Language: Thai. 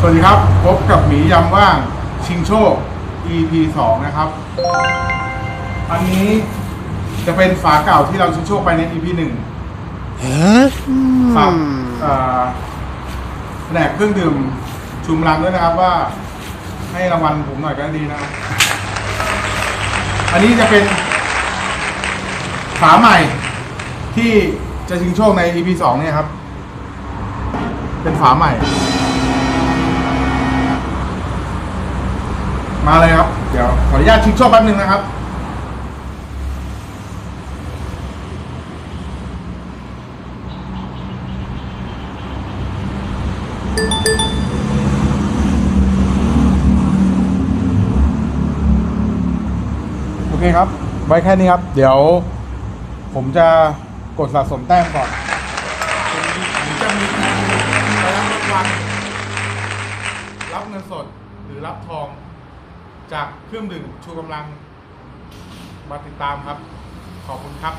สวัสดีครับ พบกับหมียำว่างชิงโชค EP 2 นะครับ อันนี้จะเป็นฝาเก่าที่เราชิงโชคไปใน EP 1ฝากเอ่อแผนกเครื่องดื่มชุมรังด้วยนะครับว่า ให้รางวัลผมหน่อยก็ดีนะอันนี้จะเป็นฝาใหม่ที่ จะชิงโชคใน EP 2เนี่ยครับ เป็นฝาใหม่ มาเลยครับ เดี๋ยวขออนุญาตชิงโชคแป๊บนึงนะครับโอเคครับ ไว้แค่นี้ครับ เดี๋ยวผมจะ กดสะสมแต้มก่อน จะมีการับรางวัลรับเงินสดหรือรับทอง จากเครื่องดื่มชูกำลังมาติดตามครับ ขอบคุณครับ